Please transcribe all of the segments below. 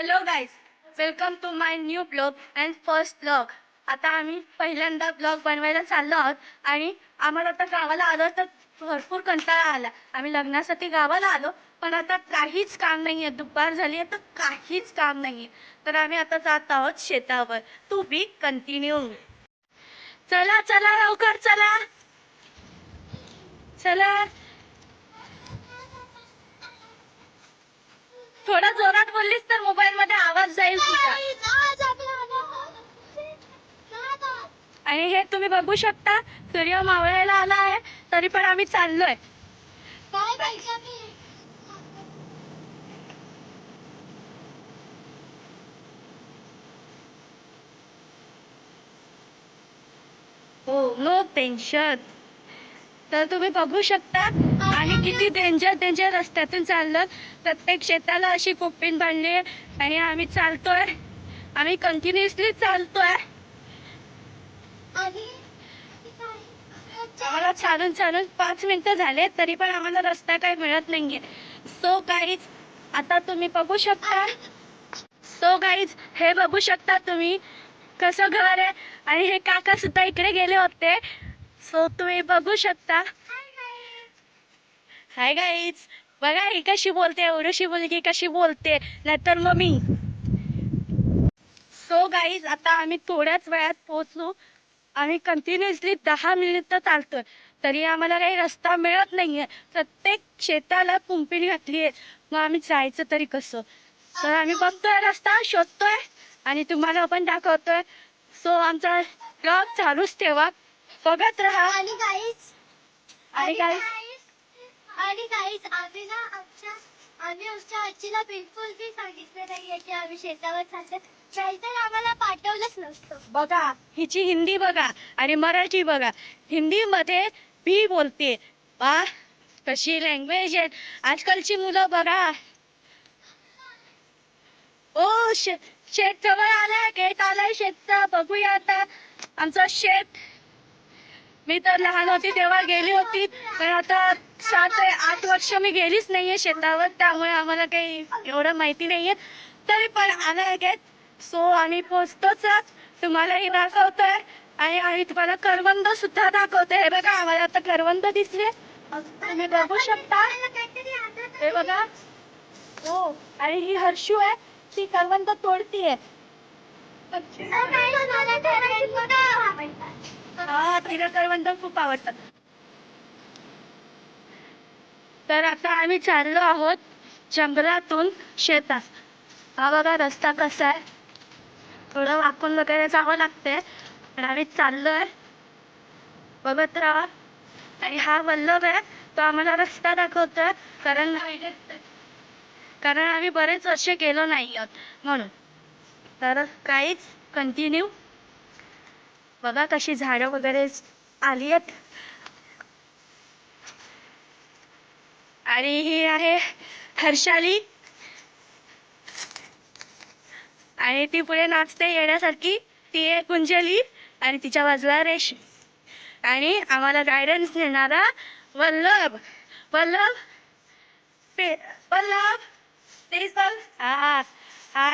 Hello guys welcome to my new blog and first blog आता आम्ही पहिल्यांदा blog बनवायला चाललो आहोत आणि आम्हाला आता गावाला आलो तर भरपूर कंटाळा आला. आम्ही लग्नासाठी गावाला आलो पण आता काहीच काम नाही आहे दुपार झाली आहे तर काहीच काम नाही आहे तर आम्ही आता जात आहोत शेतावर. तू बी कंटिन्यू चला चला लवकर चला. चला. थोडा जोरात बोललीस तर मोबाईल मध्ये आवाज जाईल आणि हे तुम्ही बघू शकता सूर्य मावळायला आला आहे तरी पण आम्ही चाललोय. हो नो टेन्शन तर तुम्ही बघू शकता आणि किती डेंजर डेंजर रस्त्यातून चाललं. प्रत्येक शेताला अशी कुप्पीन बांधली आहे. आणि आम्ही चालतोय. आम्ही कंटिन्युअसली चालतोय. आम्हाला चालून चालून पाच मिनिटं झाले तरी पण आम्हाला रस्ता काही मिळत नाहीये. सो गाईज आता तुम्ही बघू शकता. सो गाईज हे बघू शकता तुम्ही कसं घर आहे. आणि हे काका सुद्धा इकडे गेले होते. सो तुम्ही बघू शकता. हाय गाईज बघा ही कशी बोलते एवढीशी मुलगी कशी बोलते. नाहीतर मग मी. सो गाईज आता आम्ही थोड्याच वेळात पोहोचलो. आम्ही कंटिन्युअसली दहा मिनिटं चालतोय. तरी आम्हाला काही रस्ता मिळत नाहीये. प्रत्येक शेताला कुंपीण घातली आहे मग आम्ही जायचं तरी कसं? तर आम्ही बघतोय रस्ता शोधतोय आणि तुम्हाला पण दाखवतोय. सो आमचा ब्लॉग चालूच ठेवा. बघत राहा. आणि काहीच आणि आणि काहीच आम्ही ना आमच्या आम्ही आमच्या आजीला बिलकुल बी सांगितलं नाहीये की आम्ही शेतावर चालतो नाहीतर आम्हाला पाठवलंच नसतं. बघा हिची हिंदी बघा आणि मराठी बघा. हिंदी मध्ये बी बोलते. वा कशी लँग्वेज आहे. आजकालची मुलं बघा. ओ शे शेत जवळ आलाय गेट आलाय शेतचा बघूया आता. आमचं शेत मी तर लहान होती तेव्हा गेली होती. पण आता सात ते आठ वर्ष मी गेलीच नाहीये शेतावर त्यामुळे आम्हाला काही एवढं माहिती नाहीये. तरी पण आला गेट सो आम्ही पोचतोच तुम्हालाही दाखवतोय. आणि आम्ही तुम्हाला करवंद सुद्धा दाखवतोय हे बघा आम्हाला आता करवंद दिसले. तुम्ही बघू शकता. हे बघा. हो आणि ही हर्षू आहे. ती करवंद तोडतीये. हा तिला करवंद खूप आवडतात तर आता आम्ही चाललो आहोत जंगलातून शेतात. हा बघा रस्ता कसा आहे. थोडं वाकून वगैरे जावं लागते पण आम्ही चाललोय. बघत राहा. आणि हा वल्लभ आहे तो आम्हाला रस्ता दाखवतोय कारण कारण आम्ही बरेच वर्ष गेलो नाही आहोत म्हणून. तर काहीच कंटिन्यू बघा कशी झाडं वगैरे आली आहेत? आणि ही आहे हर्षाली. आणि ती पुढे नाचते येण्यासारखी. ती आहे कुंजली आणि तिच्या बाजूला रेश आणि आम्हाला गायडन्स देणारा वल्लभ. वल्लभ? पे वल्लभ? तेच बघ हा हा.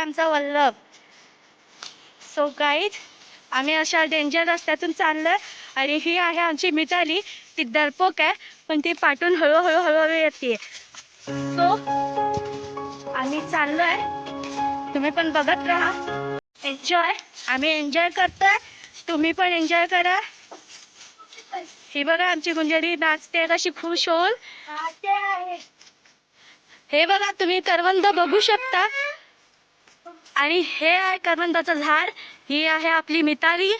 आमचा वल्लभ. सो गाईज आम्ही अशा डेंजर रस्त्यातून चाललोय आणि ही आहे आमची मिताली. ती डरपोक आहे पण ती पाठून हळूहळू हळूहळू येते सो आम्ही चाललोय. तुम्ही पण बघत राहा. एन्जॉय आम्ही एन्जॉय करतोय. तुम्ही पण एन्जॉय करा. ही बघा आमची गुंजरी नाचते कशी खुश होऊन. हे बघा तुम्ही करवंद बघू शकता. आणि हे आहे करवंदाचं झाड ही आहे आपली मिताली.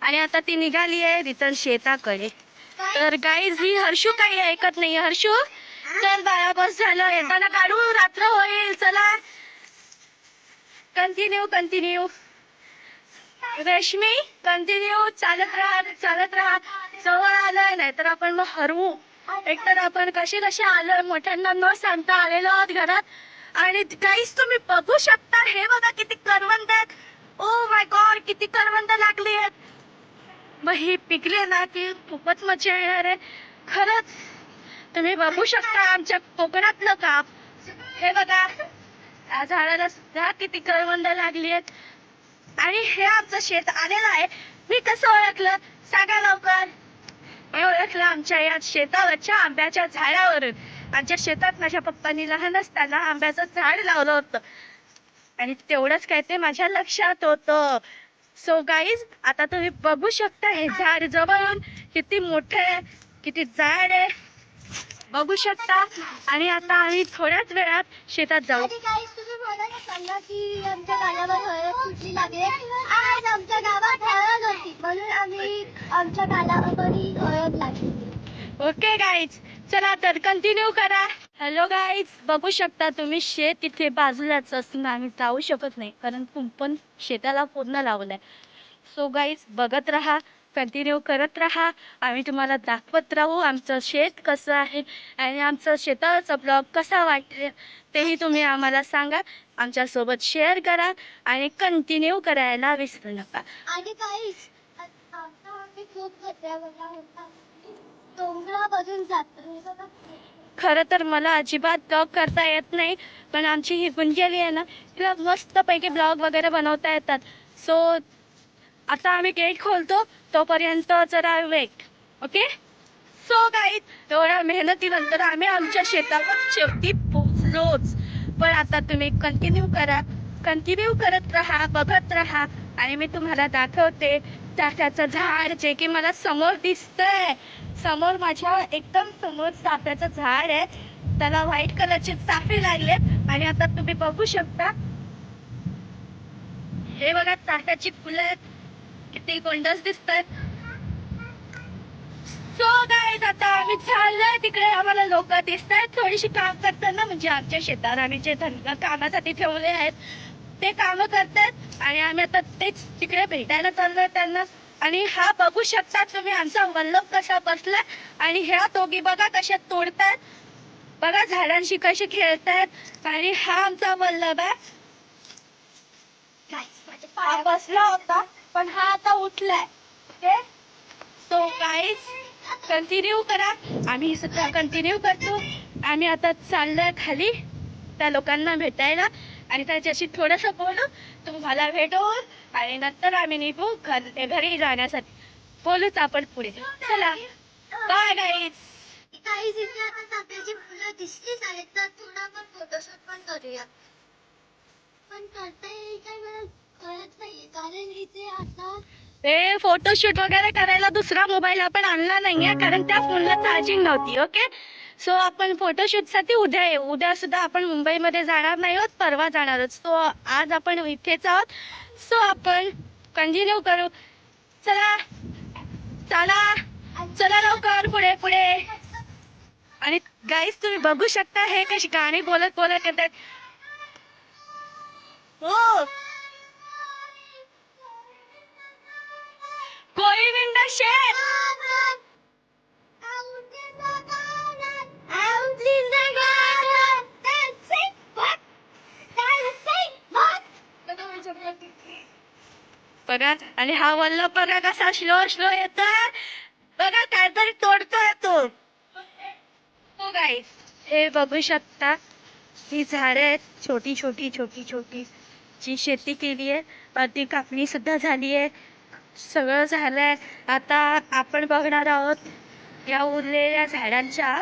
आणि आता ती निघाली आहे रिटर्न शेताकडे. तर गाईज ही हर्षू काही ऐकत नाही हर्षू चल बाया बस झालं. येताना काढू रात्र होईल चला. कंटिन्यू कंटिन्यू रश्मी कंटिन्यू चालत राहा चालत राहा. जवळ आलंय नाही तर आपण मग हरवू. एकतर आपण कसे कसे आलोय मोठ्यांना न सांगता आलेलो आहोत घरात. आणि काहीच तुम्ही बघू शकता. हे बघा किती करवंद आहेत. ओ माय गॉड किती करवंद लागली आहेत. मग हे पिकले ना की खूपच मजा येणार आहे. खरंच तुम्ही बघू शकता आमच्या कोकणातलं काम. हे बघा या झाडाला सुद्धा किती करवंद लागली आहेत. आणि हे आमचं शेत आलेलं आहे. मी कसं ओळखलं? सांगा लवकर. मी ओळखलं आमच्या या शेतावरच्या आंब्याच्या झाडावरून. आमच्या शेतात माझ्या पप्पांनी लहान असताना आंब्याचं झाड लावलं होतं. आणि तेवढंच काय ते माझ्या लक्षात होतं. सो गाईज आता तुम्ही बघू शकता हे झाड जवळून किती मोठं आहे किती जाड आहे. बघू शकता. आणि आता आम्ही थोड्याच वेळात शेतात जाऊ. की आमच्या गाण्यावर हळद कुठली लागली? आज आमच्या गावात हळद होती. म्हणून आम्ही आमच्या गाण्यावरही हळद लागली. ओके गाईज चला तर कंटिन्यू करा. हॅलो गाईज बघू शकता तुम्ही शेत इथे बाजूलाच असून आम्ही जाऊ शकत नाही कारण कुंपण शेताला पूर्ण लावलंय. सो गाईज बघत राहा कंटिन्यू करत राहा. आम्ही तुम्हाला दाखवत राहू आमचं शेत कसं आहे आणि आमचं शेताचा ब्लॉग कसा वाटेल तेही तुम्ही आम्हाला सांगा. आमच्यासोबत शेअर करा आणि कंटिन्यू करायला विसरू नका. आणि खूप गजऱ्यावरला जातो खरं तर मला अजिबात ब्लॉग करता येत नाही पण आमची ही गुंजली आहे ना तिला मस्तपैकी ब्लॉग वगैरे बनवता येतात. सो आता आम्ही गेट खोलतो तोपर्यंत जरा वेट ओके सो काही एवढ्या मेहनतीनंतर आम्ही आमच्या शेतावर शेवटी पोहोचलोच. पण आता तुम्ही कंटिन्यू करा. कंटिन्यू करत राहा बघत राहा. आणि मी तुम्हाला दाखवते त्याचं झाड जे की मला समोर दिसतंय. समोर माझ्या एकदम समोर चाफ्याचं झाड आहे. त्याला व्हाईट कलरचे चाफे लागले आणि आता तुम्ही बघू शकता. हे बघा चाफ्याची फुलं आहेत. किती गोंडस दिसतात सो गाईज आता आम्ही चाललोय तिकडे. आम्हाला लोक दिसत आहेत थोडीशी काम करताना म्हणजे आमच्या शेतात आम्ही जे धनगर कामासाठी ठेवले आहेत ते काम करतात आणि आम्ही आता तेच तिकडे भेटायला चाललोय त्यांना. आणि हा बघू शकता तुम्ही आमचा वल्लभ कसा बसलाय. आणि ह्या दोघी बघा कशा तोडतात बघा झाडांशी कशी खेळतायत. आणि हा आमचा वल्लभ आहे. हा बसला होता पण हा आता उठलाय. सो गाईज कंटिन्यू करा. आम्ही सुद्धा कंटिन्यू करतो. आम्ही आता चाललोय खाली. त्या लोकांना भेटायला. आणि त्याच्याशी थोडस बोलू. तुम्हाला भेटून आणि नंतर आम्ही निघू घर घरी जाण्यासाठी. बोलूच आपण पुढे. चला. बाय गाईज काही जिथे आता चाफ्याची फुलं दिसलीच आहेत तर थोडा आपण फोटोशूट पण करूया. पण करता येईल काय मला कळत नाही कारण इथे आता ते फोटोशूट वगैरे करायला दुसरा मोबाईल आपण आणला नाहीये कारण त्या फोनला चार्जिंग नव्हती ओके सो आपण फोटोशूटसाठी उद्या येऊ उद्या सुद्धा आपण मुंबईमध्ये जाणार नाही आहोत परवा जाणार आहोत. सो आज आपण इथेच आहोत. सो आपण कंटिन्यू करू. चला. चला. चला लवकर. पुढे पुढे. आणि गाईस तुम्ही बघू शकता हे कशी गाणी बोलत बोलत येतात. हो. बघा आणि हा वल्ल बघा कसा स्लो स्लो येतोय. बघा काहीतरी तोडतोय तो. हो गाईस हे बघू शकता ही झाडे आहेत छोटी छोटी छोटी छोटी. जी शेती केली आहे अगदी कापणी सुद्धा झाली आहे. सगळं झालंय आता आपण बघणार आहोत या उरलेल्या झाडांच्या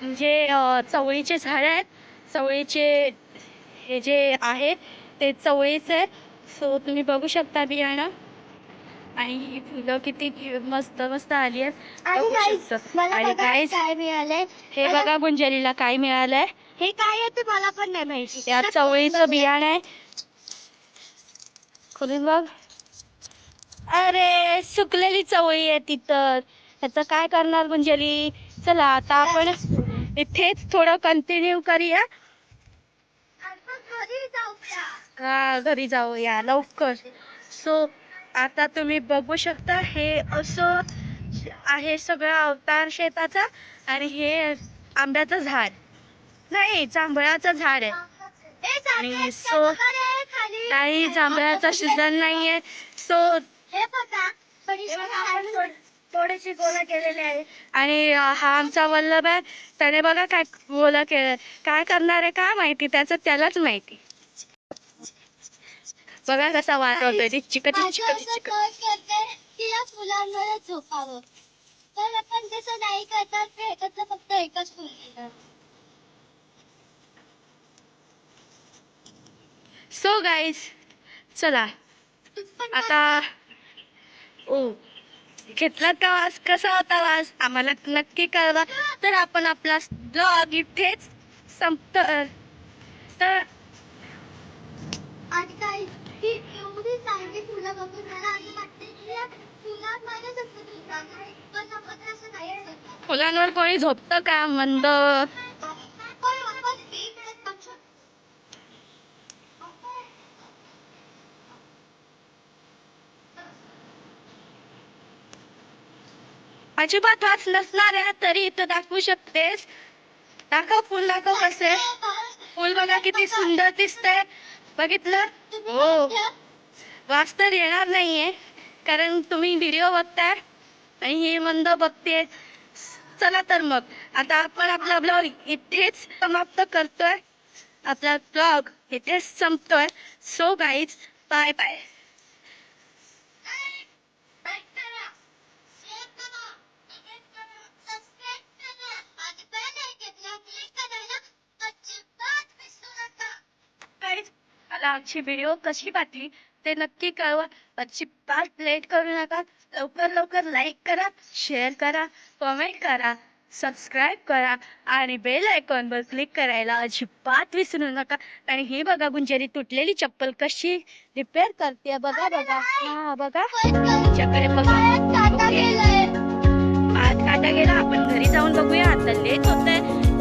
म्हणजे चवळीचे झाड आहेत. चवळीचे हे जे आहे ते चवळीचे आहेत. सो तुम्ही बघू शकता बियाणं. आणि ही फुलं किती मस्त मस्त आली आहेत. आणि काय मिळालंय. हे बघा गुंजलीला काय मिळालंय. हे काय आहे ते मला पण नाही माहिती. त्या चवळीचं बियाणं आहे. खोलून बघ. अरे सुकलेली चवळी आहे तिथं ह्याचं काय करणार गुंजली? चला आता आपण इथेच थोडं कंटिन्यू करूया. हा घरी जाऊया लवकर. सो आता तुम्ही बघू शकता हे असं आहे सगळं अवतार शेताचा आणि हे आंब्याचं झाड. नाही जांभळाचं झाड आहे. आणि खाली. काही जांभळाचा सीझन नाहीये. सो हे गोळा केलेले आहे. आणि हा आमचा वल्लभ आहे. त्याने बघा काय गोळा केलं. काय करणार आहे काय माहिती? त्याचं त्यालाच माहिती. बघा कसा वास होतोय ती माझं असं चिकट मन करतंय की या फुलांवरच झोपावं पण आपण तसं नाही करतात भेटत फक्त एकच फुल सो गाईज चला आता ओ घेतला का वास कसा होता वास आम्हाला नक्की कळवा तर आपण आपला ब्लॉग इथेच संपत तर आणि काही चांगली फुलं बघून मला असं वाटते की या फुलात माझ्या सगळं झोपणार नाही. पण आपण असं नाही करत. फुलांवर कोणी झोपतं का मंद? पण आपण एक मिनिट बघू. अजिबात नसणाऱ्या तरी इथं दाखवू शकतेस. दाखव फुल दाखव कसे. फुल बघा किती सुंदर दिसतंय. बघितलं? हो. बघा. वास तर येणार नाहीये कारण तुम्ही व्हिडिओ बघताय आणि हे मंद बघते चला तर मग आता आपण आपला ब्लॉग इथेच समाप्त करतोय. आपला ब्लॉग इथेच संपतोय. So guys bye bye Like आमची व्हिडिओ कशी वाटली? ते नक्की कळवा. अजिबात लेट करू नका. लवकर लवकर लाईक करा शेअर करा कमेंट करा सबस्क्राईब करा आणि बेल आयकॉनवर क्लिक करायला अजिबात विसरू नका. आणि ही बघा गुंजरी तुटलेली चप्पल कशी रिपेअर करते. बघा बघा. हा बघा. तिच्याकडे बघा. ओके. काटा गेला. आपण घरी जाऊन बघूया. आता लेट होत आहे